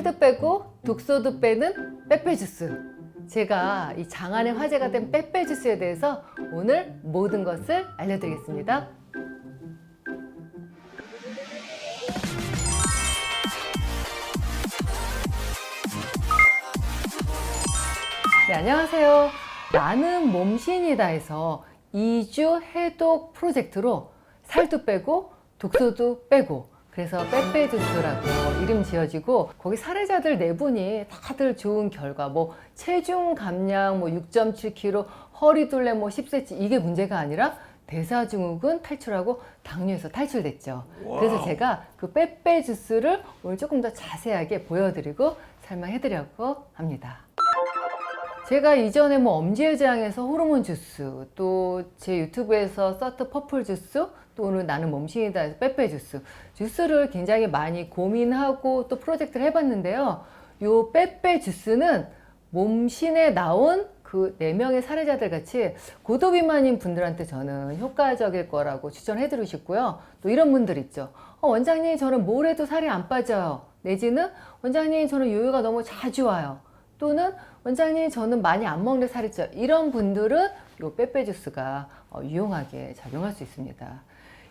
살도 빼고 독소도 빼는 빼빼 주스. 제가 이 장안의 화제가 된 빼빼 주스에 대해서 오늘 모든 것을 알려드리겠습니다. 네, 안녕하세요. 나는 몸신이다에서 2주 해독 프로젝트로 살도 빼고 독소도 빼고 그래서 빼빼주스라고 이름 지어지고 거기 사례자들 네 분이 다들 좋은 결과 뭐 체중 감량 뭐 6.7kg 허리 둘레 뭐 10cm 이게 문제가 아니라 대사증후군 탈출하고 당뇨에서 탈출됐죠. 그래서 제가 그 빼빼 주스를 오늘 조금 더 자세하게 보여드리고 설명해드려고 합니다. 제가 이전에 뭐 엄지해장에서 호르몬 주스, 또 제 유튜브에서 서트 퍼플 주스, 또 오늘 나는 몸신이다 해서 빼빼 주스, 주스를 굉장히 많이 고민하고 또 프로젝트를 해봤는데요. 요 빼빼 주스는 몸신에 나온 그 네명의 사례자들 같이 고도비만인 분들한테 저는 효과적일 거라고 추천해드리고 싶고요. 또 이런 분들 있죠. 어, 원장님, 저는 뭘 해도 살이 안 빠져요. 내지는 원장님, 저는 요요가 너무 자주 와요. 또는 원장님 저는 많이 안 먹는데 살이 쪄 이런 분들은 이 빼빼 주스가 어, 유용하게 작용할 수 있습니다.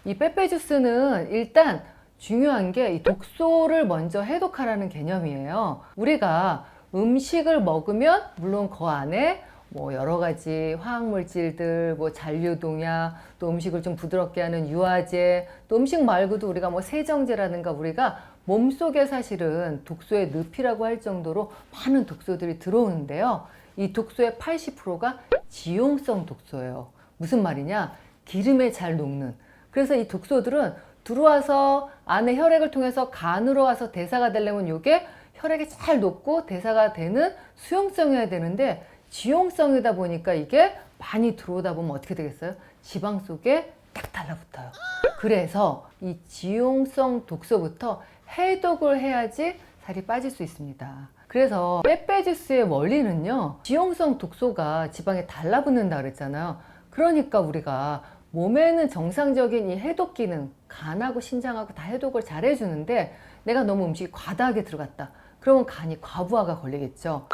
이 빼빼 주스는 일단 중요한 게 이 독소를 먼저 해독하라는 개념이에요. 우리가 음식을 먹으면 물론 그 안에 뭐 여러 가지 화학 물질들, 뭐 잔류동약, 또 음식을 좀 부드럽게 하는 유화제, 또 음식 말고도 우리가 뭐 세정제라든가 우리가 몸속에 사실은 독소의 늪이라고 할 정도로 많은 독소들이 들어오는데요. 이 독소의 80%가 지용성 독소예요. 무슨 말이냐? 기름에 잘 녹는. 그래서 이 독소들은 들어와서 안에 혈액을 통해서 간으로 와서 대사가 되려면 이게 혈액에 잘 녹고 대사가 되는 수용성이어야 되는데 지용성이다 보니까 이게 많이 들어오다 보면 어떻게 되겠어요? 지방 속에 딱 달라붙어요. 그래서 이 지용성 독소부터 해독을 해야지 살이 빠질 수 있습니다. 그래서 빼빼 주스의 원리는요. 지용성 독소가 지방에 달라붙는다 그랬잖아요. 그러니까 우리가 몸에는 정상적인 이 해독 기능, 간하고 신장하고 다 해독을 잘 해주는데 내가 너무 음식이 과다하게 들어갔다. 그러면 간이 과부하가 걸리겠죠.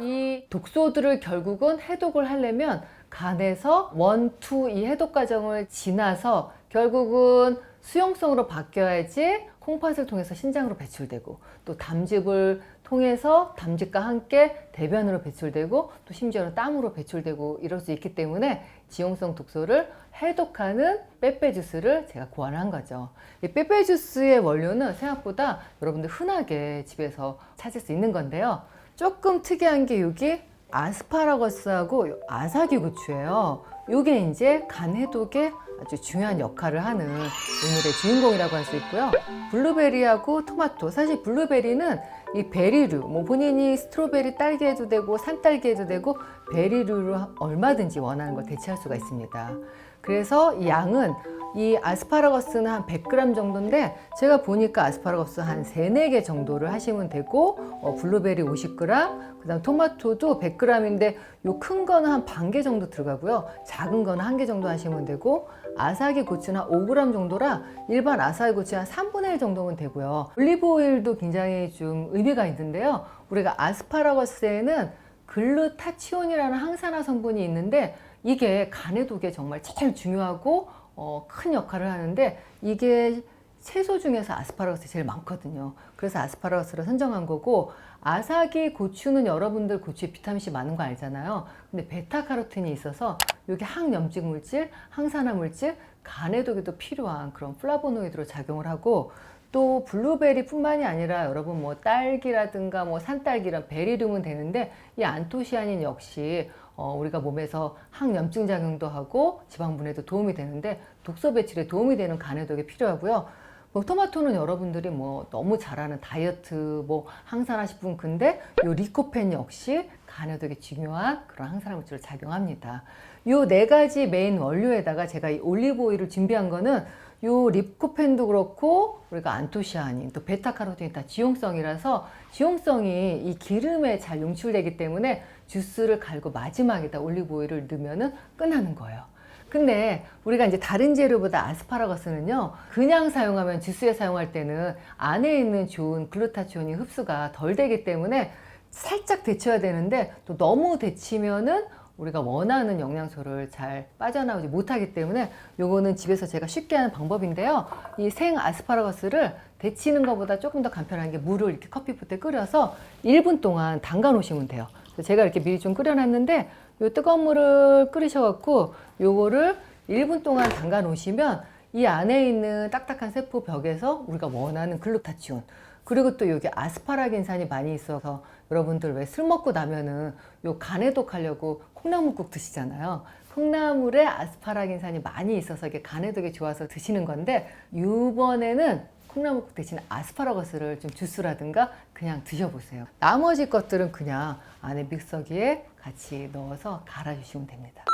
이 독소들을 결국은 해독을 하려면 간에서 원, 투 이 해독 과정을 지나서 결국은 수용성으로 바뀌어야지 콩팥을 통해서 신장으로 배출되고 또 담즙을 통해서 담즙과 함께 대변으로 배출되고 또 심지어는 땀으로 배출되고 이럴 수 있기 때문에 지용성 독소를 해독하는 빼빼 주스를 제가 고안한 거죠. 이 빼빼 주스의 원료는 생각보다 여러분들 흔하게 집에서 찾을 수 있는 건데요. 조금 특이한 게 여기 아스파라거스하고 아사기 고추예요. 요게 이제 간 해독에 아주 중요한 역할을 하는 오늘의 주인공이라고 할 수 있고요. 블루베리하고 토마토. 사실 블루베리는 이 베리류, 뭐 본인이 스트로베리 딸기 해도 되고 산딸기 해도 되고 베리류로 얼마든지 원하는 걸 대체할 수가 있습니다. 그래서 이 양은 이 아스파라거스는 한 100g 정도인데 제가 보니까 아스파라거스 한 3, 4개 정도를 하시면 되고 어, 블루베리 50g 그 다음 토마토도 100g인데 요 큰 거는 한 반 개 정도 들어가고요. 작은 거는 한 개 정도 하시면 되고 아사기 고추는 한 5g 정도라 일반 아사기 고추 한 3분의 1 정도면 되고요. 올리브 오일도 굉장히 좀 의미가 있는데요. 우리가 아스파라거스에는 글루타치온이라는 항산화 성분이 있는데 이게 간 해독에 정말 제일 중요하고 어, 큰 역할을 하는데 이게 채소 중에서 아스파라거스 제일 많거든요. 그래서 아스파라거스를 선정한 거고 아사기 고추는 여러분들 고추에 비타민C 많은 거 알잖아요. 근데 베타카로틴이 있어서 이게 항염증 물질, 항산화 물질, 간 해독에도 필요한 그런 플라보노이드로 작용을 하고 또 블루베리뿐만이 아니라 여러분 뭐 딸기라든가 뭐 산딸기랑 베리류면 되는데 이 안토시아닌 역시 어, 우리가 몸에서 항염증 작용도 하고 지방 분해도 도움이 되는데 독소 배출에 도움이 되는 간 해독이 필요하고요. 뭐 토마토는 여러분들이 뭐 너무 잘 아는 다이어트 뭐 항산화 식품 근데 요 리코펜 역시 간 해독에 중요한 그런 항산화 물질을 작용합니다. 요 네 가지 메인 원료에다가 제가 이 올리브 오일을 준비한 거는 요 립코펜도 그렇고 우리가 안토시아닌 또 베타카로틴이 다 지용성이라서 지용성이 이 기름에 잘 용출되기 때문에 주스를 갈고 마지막에다 올리브 오일을 넣으면은 끝나는 거예요. 근데 우리가 이제 다른 재료보다 아스파라거스는요, 그냥 사용하면 주스에 사용할 때는 안에 있는 좋은 글루타치온이 흡수가 덜 되기 때문에 살짝 데쳐야 되는데 또 너무 데치면은 우리가 원하는 영양소를 잘 빠져나오지 못하기 때문에 요거는 집에서 제가 쉽게 하는 방법인데요. 이 생 아스파라거스를 데치는 것보다 조금 더 간편한 게 물을 이렇게 커피포트에 끓여서 1분 동안 담가 놓으시면 돼요. 제가 이렇게 미리 좀 끓여놨는데 요 뜨거운 물을 끓이셔갖고 요거를 1분 동안 담가 놓으시면 이 안에 있는 딱딱한 세포 벽에서 우리가 원하는 글루타치온 그리고 또 여기 아스파라긴산이 많이 있어서 여러분들 왜 술 먹고 나면은 요 간해독 하려고 콩나물국 드시잖아요. 콩나물에 아스파라긴산이 많이 있어서 이게 간해독에 좋아서 드시는 건데 이번에는 콩나물국 대신 아스파라거스를 좀 주스라든가 그냥 드셔보세요. 나머지 것들은 그냥 안에 믹서기에 같이 넣어서 갈아주시면 됩니다.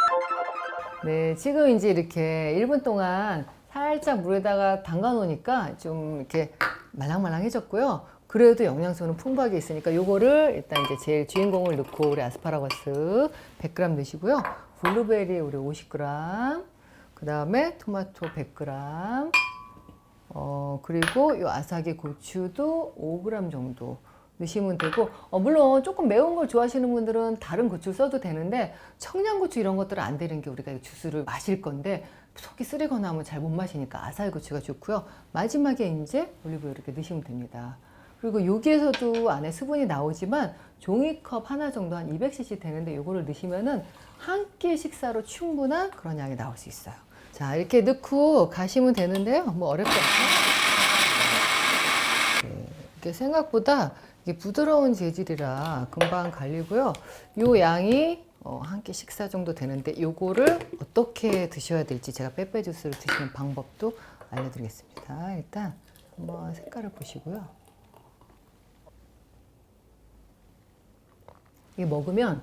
네, 지금 이제 이렇게 1분 동안 살짝 물에다가 담가 놓으니까 좀 이렇게 말랑말랑해졌고요. 그래도 영양소는 풍부하게 있으니까 요거를 일단 이제 제일 주인공을 넣고 우리 아스파라거스 100g 넣으시고요. 블루베리 우리 50g, 그 다음에 토마토 100g, 어, 그리고 요 아사기 고추도 5g 정도 넣으시면 되고, 어, 물론 조금 매운 걸 좋아하시는 분들은 다른 고추를 써도 되는데, 청양고추 이런 것들은 안 되는 게 우리가 이 주스를 마실 건데, 속이 쓰리거나 하면 잘 못 마시니까 아사히 고추가 좋고요. 마지막에 이제 올리브유 이렇게 넣으시면 됩니다. 그리고 여기에서도 안에 수분이 나오지만 종이컵 하나 정도 한 200cc 되는데 요거를 넣으시면은 한 끼 식사로 충분한 그런 양이 나올 수 있어요. 자, 이렇게 넣고 가시면 되는데요. 뭐 어렵지 않아요. 네, 이게 생각보다 이게 부드러운 재질이라 금방 갈리고요. 요 양이 어, 한 끼 식사 정도 되는데 요거를 어떻게 드셔야 될지 제가 빼빼 주스를 드시는 방법도 알려드리겠습니다. 일단 한번 색깔을 보시고요. 이게 먹으면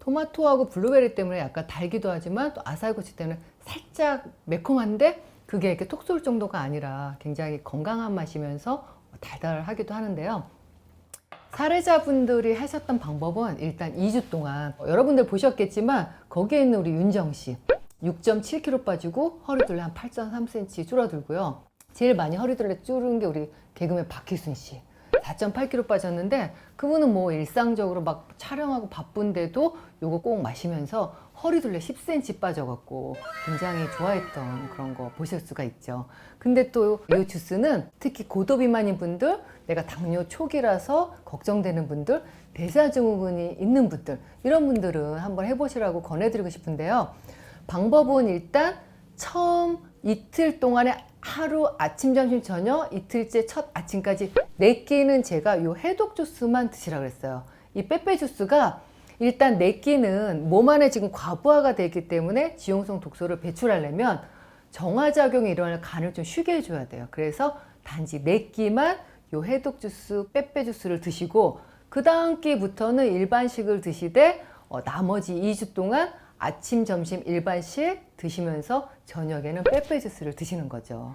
토마토하고 블루베리 때문에 약간 달기도 하지만 또 아사이고치 때문에 살짝 매콤한데 그게 이렇게 톡 쏠 정도가 아니라 굉장히 건강한 맛이면서 달달하기도 하는데요. 사례자분들이 하셨던 방법은 일단 2주 동안 어, 여러분들 보셨겠지만 거기에 있는 우리 윤정 씨 6.7kg 빠지고 허리둘레 한 8.3cm 줄어들고요. 제일 많이 허리둘레 줄은 게 우리 개그맨 박희순 씨. 4.8kg 빠졌는데 그분은 뭐 일상적으로 막 촬영하고 바쁜데도 요거 꼭 마시면서 허리둘레 10cm 빠져갖고 굉장히 좋아했던 그런 거 보실 수가 있죠. 근데 또 이 주스는 특히 고도비만인 분들, 내가 당뇨 초기라서 걱정되는 분들, 대사증후군이 있는 분들 이런 분들은 한번 해보시라고 권해드리고 싶은데요. 방법은 일단 처음 이틀 동안에 하루 아침, 점심, 저녁 이틀째 첫 아침까지 네 끼는 제가 요 해독 주스만 드시라 그랬어요. 이 빼빼 주스가 일단 네 끼는 몸 안에 지금 과부하가 되기 때문에 지용성 독소를 배출하려면 정화작용이 일어나는 간을 좀 쉬게 해줘야 돼요. 그래서 단지 네 끼만 요 해독 주스, 빼빼 주스를 드시고 그 다음 끼부터는 일반식을 드시되 어, 나머지 2주 동안 아침, 점심 일반식 드시면서 저녁에는 빼빼 주스를 드시는 거죠.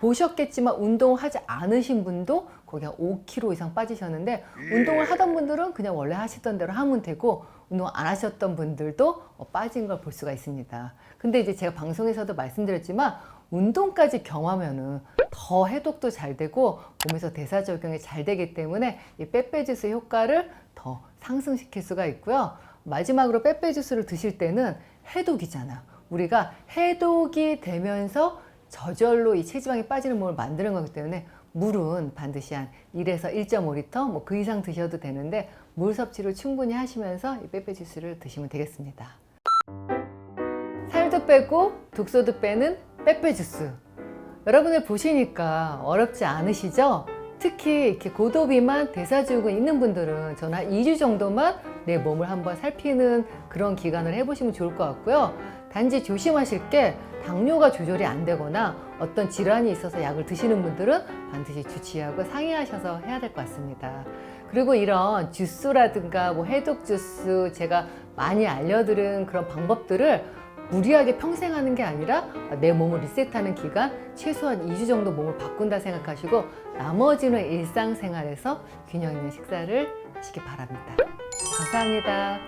보셨겠지만 운동하지 않으신 분도 거기 한 5kg 이상 빠지셨는데 운동을 하던 분들은 그냥 원래 하시던 대로 하면 되고 운동 안 하셨던 분들도 어, 빠진 걸 볼 수가 있습니다. 근데 이제 제가 방송에서도 말씀드렸지만 운동까지 경하면은 더 해독도 잘 되고 몸에서 대사 적용이 잘 되기 때문에 이 빼빼 주스 효과를 더 상승시킬 수가 있고요. 마지막으로 빼빼 주스를 드실 때는 해독이잖아. 우리가 해독이 되면서 저절로 이 체지방이 빠지는 몸을 만드는 거기 때문에 물은 반드시 한 1에서 1.5리터 뭐 그 이상 드셔도 되는데 물 섭취를 충분히 하시면서 이 빼빼 주스를 드시면 되겠습니다. 살도 빼고 독소도 빼는 빼빼 주스. 여러분들 보시니까 어렵지 않으시죠? 특히 이렇게 고도비만 대사증후군 있는 분들은 한 2주 정도만 내 몸을 한번 살피는 그런 기간을 해보시면 좋을 것 같고요. 단지 조심하실 게 당뇨가 조절이 안 되거나 어떤 질환이 있어서 약을 드시는 분들은 반드시 주치의하고 상의하셔서 해야 될 것 같습니다. 그리고 이런 주스라든가 뭐 해독 주스 제가 많이 알려드린 그런 방법들을 무리하게 평생 하는 게 아니라 내 몸을 리셋하는 기간 최소한 2주 정도 몸을 바꾼다 생각하시고 나머지는 일상생활에서 균형 있는 식사를 하시기 바랍니다. 감사합니다.